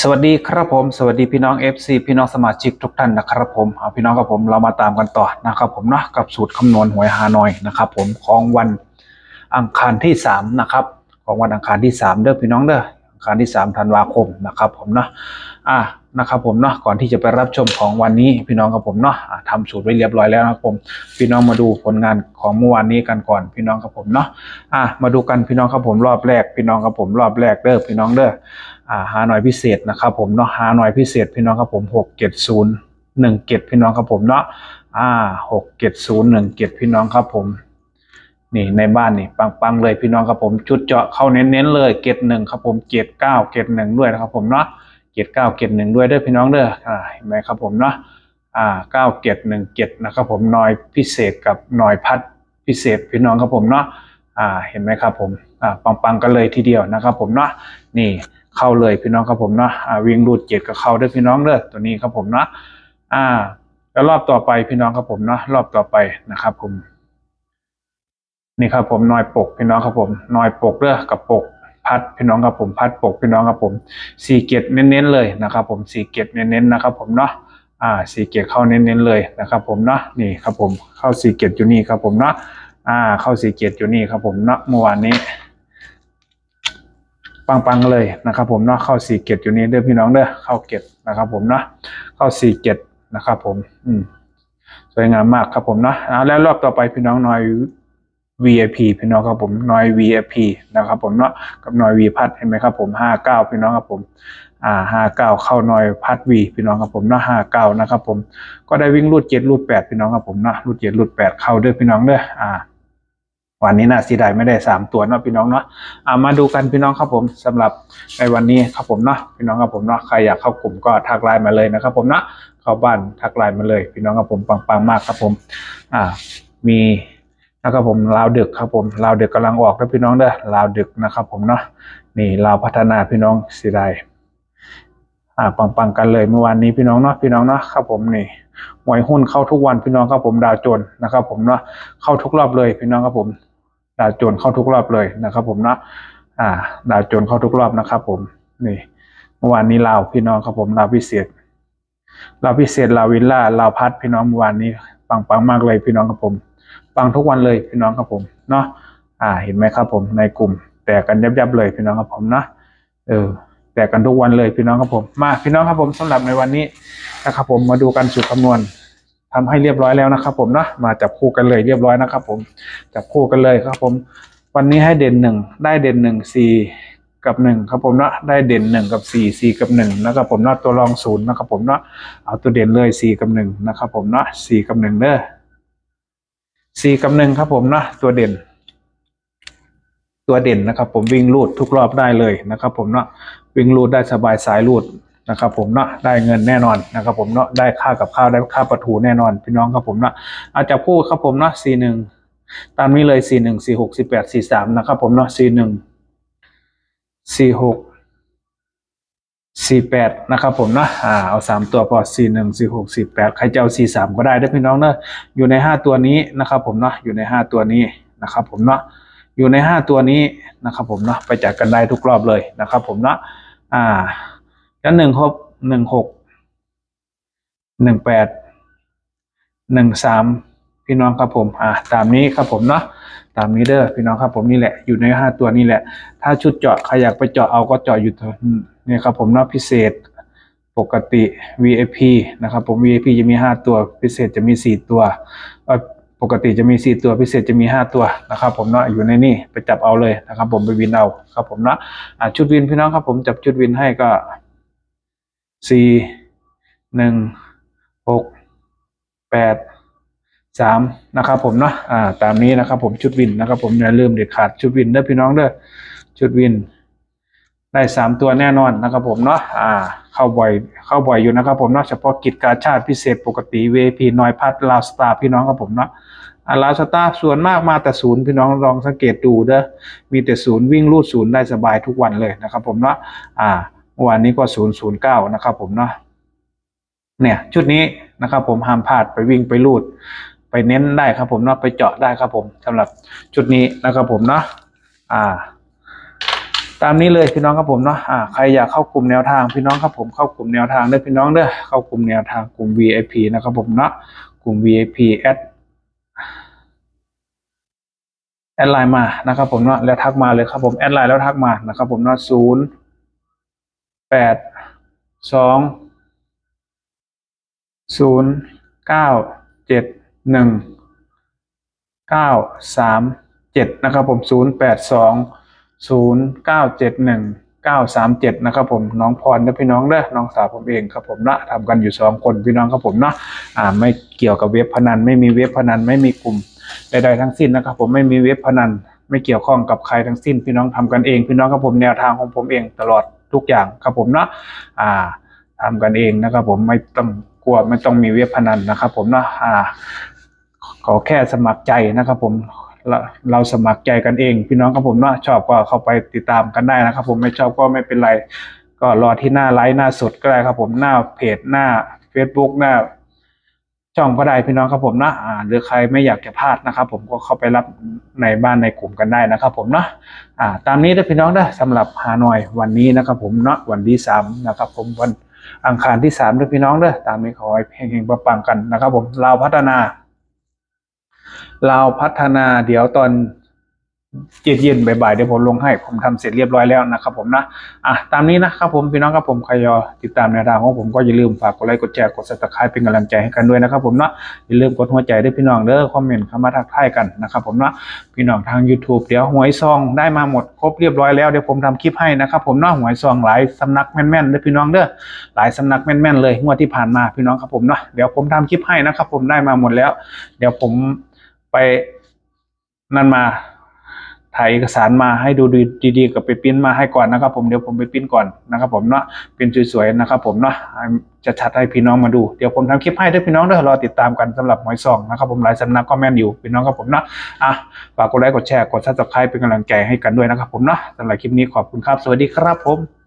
สวัสดีครับผม สวัสดีพี่น้อง FC พี่น้องสมาชิกทุกท่านนะครับผมเอาพี่น้องกับผมเรามาตามกันต่อนะครับผมเนาะกับสูตรคำนวณหวยฮานอยนะครับผมของวันอังคารที่3นะครับของวันอังคารที่ 3 เด้อพี่น้องเด้ออังคารที่3ธันวาคมนะครับผมเนาะอ่านะครับผมเนาะก่อนที่จะไปรับชมของวันนี้พี่น้องกับผมเนาะอ่าทำสูตรไว้เรียบร้อยแล้วนะครับผมพี่น้องมาดูผลงานของเมื่อวานนี้กันก่อนพี่น้องกับผมเนาะอ่ามาดูกันพี่น้องครับผมรอบแรก พี่น้องกับผมรอบแรกเด้อพี่น้องเด้อ หาหน่อยพิเศษนะครับผมเนาะหาหน่อยพิเศษพี่น้องครับผมหกเจ็ดศูนย์หนึ่งเจ็ดพี่น้องครับผมเนาะอ่าหกเจ็ดศูนย์หนึ่งเจ็ดพี่น้องครับผมนี่ในบ้านนี่ปังๆเลยพี่น้องครับผมชุดเจาะเข้าเน้นๆเลยเกตหนึ่งครับผมเกตเก้าเกตหนึ่งด้วยนะครับผมเนาะเกตเก้าเกตหนึ่งด้วยเด้อพี่น้องเด้ออ่าเห็นไหมครับผมเนาะอ่าเก้าเกตหนึ่งเกตนะครับผมหน่อยพิเศษกับหน่อยพัดพิเศษพี่น้องครับผมเนาะอ่าเห็นไหมครับผมอ่าปังๆกันเลยทีเดียวนะครับผมเนาะนี่ เข้าเลยพี่น้องครับผมเนาะวิ่งรูดเจ็ดกับเข้าด้วยพี่น้องเด้อตัวนี้ครับผมเนาะอ่า แล้วรอบต่อไปพี่น้องครับผมเนาะรอบต่อไปนะครับ ผม นี่ครับผมนอยปกพี่น้องครับผมนอยปกเด้อกับปกพัดพี่น้องครับผมพัดปกพี่น้องครับผมสี่เกตเน้นๆเลยนะครับผมสี่เกตเน้นๆนะครับผมเนาะอ่าสี่เกตเข้าเน้นๆเลยนะครับ ผมเนาะนี่ครับผมเข้าสี่เกตอยู่นี่ครับผมเนาะอ่า เข้าสี่เกตอยู่นี่ครับผมเนาะเมื่อวานนี้ ปังๆเลยนะครับผมเนาะเข้าสี่เกตอยู่นี่เด้อพี่น้องเด้อเข้าเกตนะครับผมเนาะเข้าสี่เกตนะครับผมอืมสวยงามมากครับผมเนาะแล้วรอบต่อไปพี่น้องน้อย VIP พี่น้องครับผมน้อย VIP นะครับผมเนาะกับน้อย V พัดเห็นไหมครับผมห้าเก้าพี่น้องครับผมอ่าห้าเก้าเข้าน้อยพัด V พี่น้องครับผมเนาะห้าเก้านะครับผมก็ได้วิ่งรูดเจ็ดรูดแปดพี่น้องครับผมเนาะรูดเจ็ดรูดแปดเข้าเด้อพี่น้องเด้ออ่า วันนี้น่าเสียดายไม่ได้สามตัวเนาะพี่น้องเนาะอ่ามาดูกันพี่น้องครับผมสำหรับในวันนี้ครับผมเนาะพี่น้องครับผมเนาะใครอยากเข้ากลุ่มก็ทักไลน์มาเลยนะครับผมเนาะเข้าบ้านทักไลน์มาเลย พี่น้องครับผมปังๆมากครับผม อ่า มีนะครับผมลาวดึกครับผมลาวดึกกำลังออกแล้วพี่น้องเด้อลาวดึกนะครับผมเนาะนี่ลาวพัฒนาพี่น้องเสียดาย อ่าปังๆกันเลยเมื่อวานนี้พี่น้องเนาะพี่น้องเนาะครับผมนี่หวยหุ้นเข้าทุกวันพี่น้องครับผมดาวโจนนะครับ ผมเนาะเข้าทุกรอบเลยพี่น้องครับผม ดาวโจนเข้าทุกรอบเลยนะครับ ผมเนาะอ่า ดาวโจนเข้าทุกรอบนะครับ ผมนี่เมื่อวานนี้ลาวพี่น้องครับผมลาวพิเศษลาวพิเศษลาววิลล่าลาวพัดพี่น้องเมื่อวานนี้ปังปังๆมากเลยพี่น้องครับผม ปังทุกวันเลยพี่น้องครับผมเนาะอ่าเห็นไหมครับผมในกลุ่ม แตกกันยับๆเลยพี่น้องครับผมเนาะเออ แตกกันทุกวันเลยพี่น้องครับผมมาพี่น้องครับผมสำหรับในวันนี้นะครับผมมาดูกันสูตรคำนวณทำให้เรียบร้อยแล้วนะครับ ผมเนาะมาจับคู่กันเลยเรียบร้อยนะครับ ผมจับคู่กันเลยครับผม วันนี้ให้เด่นหนึ่งได้เด่นหนึ่งสี่กับหนึ่งครับผมเนาะได้เด่นหนึ่งกับสี่สี่กับหนึ่งนะครับผมเนาะตัวรองศูนย์นะครับผมเนาะเอาตัวเด่นเลยสี่กับหนึ่งนะครับผมเนาะสี่กับหนึ่งเด้อสี่กับหนึ่งครับผมเนาะตัวเด่น ตัวเด่นนะครับ ผมวิ่งลูดทุกรอบได้เลยนะครับ ผมเนาะวิ่งลูดได้สบายสายลูดนะครับผมเนาะได้เงินแน่นอนนะครับผมเนาะได้ค่ากับข้าวได้ค่าประตูแน่นอนพี่น้องครับผมเนาะอาจจะพูดครับผมเนาะสี่หนึ่งตามนี้เลยสี่หนึ่งสี่หกสี่แปดสี่สามนะครับผมเนาะสี่หนึ่งสี่หกสี่แปดนะครับผมเนาะอ่าเอาสามตัวพอสี่หนึ่งสี่หกสี่แปดใครจะเอาสี่สามก็ได้ด้วยพี่น้องเนาะอยู่ในห้าตัวนี้นะครับผมเนาะอยู่ในห้าตัวนี้นะครับผมเนาะ อยู่ในห้าตัวนี้นะครับผมเนาะไปจัดกันได้ทุกรอบเลยนะครับผมเนาะอ่าแล้วหนึ่งครบหนึ่งหกหนึ่งแปดหนึ่งสามพี่น้องครับผมอ่าตามนี้ครับผมเนาะตามนี้เด้อพี่น้องครับผมนี่แหละอยู่ในห้าตัวนี่แหละ ถ้าชุดเจาะใครอยากไปเจาะเอาก็เจาะอยู่เถอะนี่ยครับผมเนาะพิเศษปกติ VIP นะครับผม VIP จะมีห้าตัวพิเศษจะมีสี่ตัว ปกติจะมีสี่ตัวพิเศษจะมีห้าตัวนะครับ ผมเนาะอยู่ในนี่ไปจับเอาเลยนะครับ ผมไปวินเอาครับผมเนาะชุดวินพี่น้องครับ ผมจับชุดวินให้ก็สี่หนึ่งหกแปดสามนะครับผมเนาะอ่าตามนี้นะครับผมชุดวินนะครับผมอย่าลืมเด็ดขาดชุดวินเด้อพี่น้องเด้อชุดวิน ได้สามตัวแน่นอนนะครับผมเนาะอ่าเข้าบ่อยเข้าบ่อยอยู่นะครับผมเนาะเฉพาะกิจการชาติพิเศษปกติ VIP น้อยพัดลาวสตาร์พี่น้องครับผมเนาะอาลาวสตาร์ส่วนมากมาแต่ศูนย์พี่น้องลองสังเกตดูเด้อมีแต่ศูนย์วิ่งลูดศูนย์ได้สบายทุกวันเลยนะครับผมเนาะอ่าเมื่อวานนี้ก็ศูนย์ศูนย์เก้านะครับผมเนาะเนี่ยชุดนี้นะครับผมห้ามพลาดไปวิ่งไปลูด ไปเน้นได้ครับผมเนาะไปเจาะได้ครับผมสำหรับชุดนี้นะครับผมเนาะอ่า ตามนี้เลยพี่น้องครับผมเนาะอ่าใครอยากเข้ากลุ่มแนวทางพี่น้องครับผมเข้ากลุ่มแนวทางเด้อพี่น้องเด้อเข้ากลุ่มแนวทางกลุ่ม VIP นะครับผมเนาะกลุ่ม VIP แอดแอดไลน์มานะครับผมเนาะแล้วทักมาเลยครับผมแอดไลน์แล้วทักมานะครับผมเนาะศูนย์แปดสองศูนย์เก้าเจ็ดหนึ่งเก้าสามเจ็ดนะครับผมศูนย์แปดสอง ศูนย์เก้าเจ็ดหนึ่งเก้าสามเจ็ดนะครับผมน้องพรนะพี่น้องเด้อน้องสาวผมเองครับผมนะทำกันอยู่สองคนพี่น้องครับผมเนาะอ่าไม่เกี่ยวกับเว็บพนัน ไม่มีเว็บพนันไม่มีกลุ่มใดๆทั้งสิ้นนะครับผมไม่มีเว็บพนันไม่เกี่ยวข้องกับใครทั้งสิ้น พี่น้องทำกันเอง พี่น้องครับผมแนวทางของผมเองตลอดทุกอย่างครับผมเนาะอ่าทำกันเองนะครับผมไม่ต้องกลัวไม่ต้องมีเว็บพนันนะครับผมเนาะอ่าขอแค่สมัครใจนะครับผม เราสมัครใจกันเอง พี่น้องครับผมเนาะชอบก็เข้าไปติดตามกันได้นะครับผมไม่ชอบก็ไม่เป็นไร ก็รอที่หน้าไลฟ์หน้าสดก็ได้ครับผมหน้าเพจหน้า Facebook หน้าช่องก็ได้พี่น้องครับผมนะอ่าหรือใครไม่อยากจะพลาดนะครับผมก็เข้าไปรับในบ้านในกลุ่มกันได้นะครับผมเนาะอ่าตามนี้นะพี่น้องนะสำหรับฮานอยวันนี้นะครับผมเนาะวันที่สามนะครับผมวันอังคารที่สามนะพี่น้องเด้อตามนี้ขอให้เฮงๆปังๆกันนะครับผมเราพัฒนา เราพัฒนาเดี๋ยวตอนเย็นๆบ่ายๆเดี๋ยวผมลงให้ผมทำเสร็จเรียบร้อยแล้วนะครับผมนะอะตามนี้นะครับผมพี่น้องครับผมใครรอติดตามแนวทางของผมก็อย่าลืมฝากกดไลค์กดแชร์กด subscribe เป็นกำลังใจให้กันด้วยนะครับผมเนาะอย่าลืมกดหัวใจด้วยพี่น้องเด้อคอมเมนต์เข้ามาทักทายกันนะครับผมเนาะพี่น้องทาง YouTube เดี๋ยวหวยซองได้มาหมดครบเรียบร้อยแล้วเดี๋ยวผมทำคลิปให้นะครับผมเนาะหวยซองหลายสำนักแม่นๆเด้อพี่น้องเด้อหลายสำนักแม่นๆเลยงวดที่ผ่านมาพี่น้องครับผมเนาะเดี๋ยวผมทำคลิปให้นะครับผมได้มาหมดแล้ว เดี๋ยวผม ไปนั่นมาถ่ายเอกสารมาให้ดูดีๆกับไปปิ้นมาให้ก่อนนะครับ ผมเดี๋ยวผมไปปิ้นก่อนนะครับ ผมเนาะเป็นสวยๆนะครับ ผมเนาะจะชัดให้พี่น้องมาดูเดี๋ยวผมทำคลิปให้ด้วยพี่น้องด้อรอติดตามกันสำหรับหวยซองนะครับ ผมหลายสำนักก็แม่นอยู่พี่น้องครับผมเนาะอะฝากกดไลค์กดแชร์กดซับสไครป์เป็นกำลังใจให้กันด้วยนะครับ ผมเนาะสำหรับคลิปนี้ขอบคุณครับสวัสดีครับผม